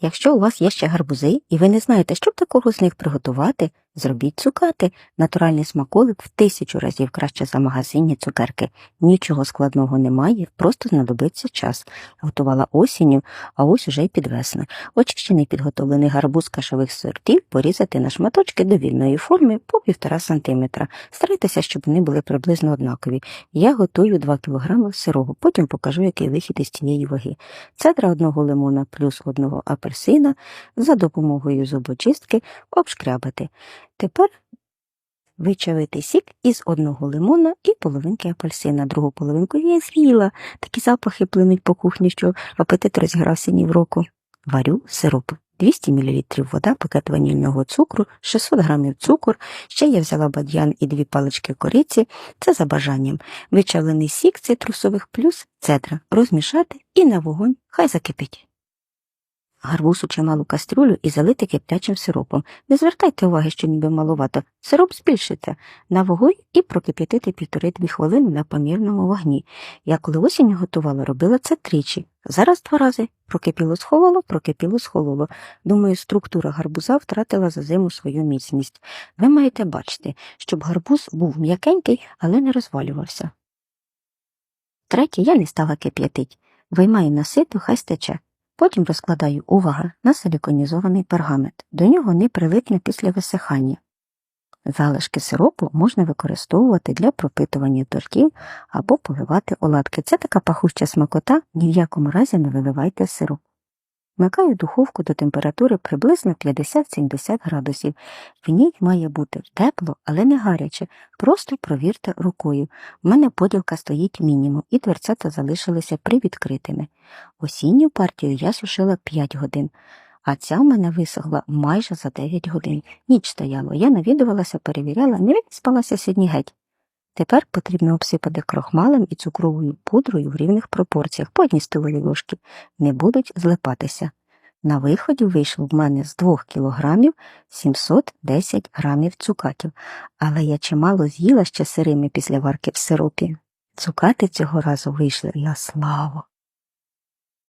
Якщо у вас є ще гарбузи, і ви не знаєте, що б такого з них приготувати, зробіть цукати. Натуральний смаколик в тисячу разів краще за магазинні цукерки. Нічого складного немає, просто знадобиться час. Готувала осінню, а ось уже й під весну. Очищений підготовлений гарбуз кашових сортів порізати на шматочки довільної форми по 1,5 см. Старайтеся, щоб вони були приблизно однакові. Я готую 2 кг сирого, потім покажу, який вихід із цієї ваги. Цедра одного лимона плюс одного апельсина за допомогою зубочистки обшкрябати. Тепер вичавити сік із одного лимона і половинки апельсина. Другу половинку я з'їла. Такі запахи плинуть по кухні, що апетит розігрався ні в року. Варю сироп. 200 мл вода, пакет ванільного цукру, 600 г цукор, ще я взяла бадьян і дві палички кориці, це за бажанням. Вичавлений сік цитрусових плюс цедра. Розмішати і на вогонь хай закипить. Гарбуз у чималу кастрюлю і залити киплячим сиропом. Не звертайте уваги, що ніби маловато. Сироп збільшите на вогонь і прокип'ятити півтори-дві хвилини на помірному вогні. Я коли осінню готувала, робила це тричі. Зараз два рази. Прокипіло схололо, прокипіло схололо. Думаю, структура гарбуза втратила за зиму свою міцність. Ви маєте бачити, щоб гарбуз був м'якенький, але не розвалювався. Третє я не стала кип'ятить. Виймаю на сито, хай стече. Потім розкладаю увага на силіконізований пергамент. До нього не прилипне після висихання. Залишки сиропу можна використовувати для пропитування тортів або поливати оладки. Це така пахуща смакота, ні в якому разі не виливайте сироп. Вмикаю духовку до температури приблизно 50-70 градусів. В ній має бути тепло, але не гаряче. Просто провірте рукою. У мене поділка стоїть мінімум, і дверцята залишилися привідкритими. Осінню партію я сушила 5 годин, а ця в мене висохла майже за 9 годин. Ніч стояла, я навідувалася, перевіряла, не спалася сьогодні геть. Тепер потрібно обсипати крохмалем і цукровою пудрою в рівних пропорціях по одній столовій. Не будуть злипатися. На виході вийшло в мене з 2 кілограмів 710 грамів цукатів, але я чимало з'їла ще сирими після варки в сиропі. Цукати цього разу вийшли на славу.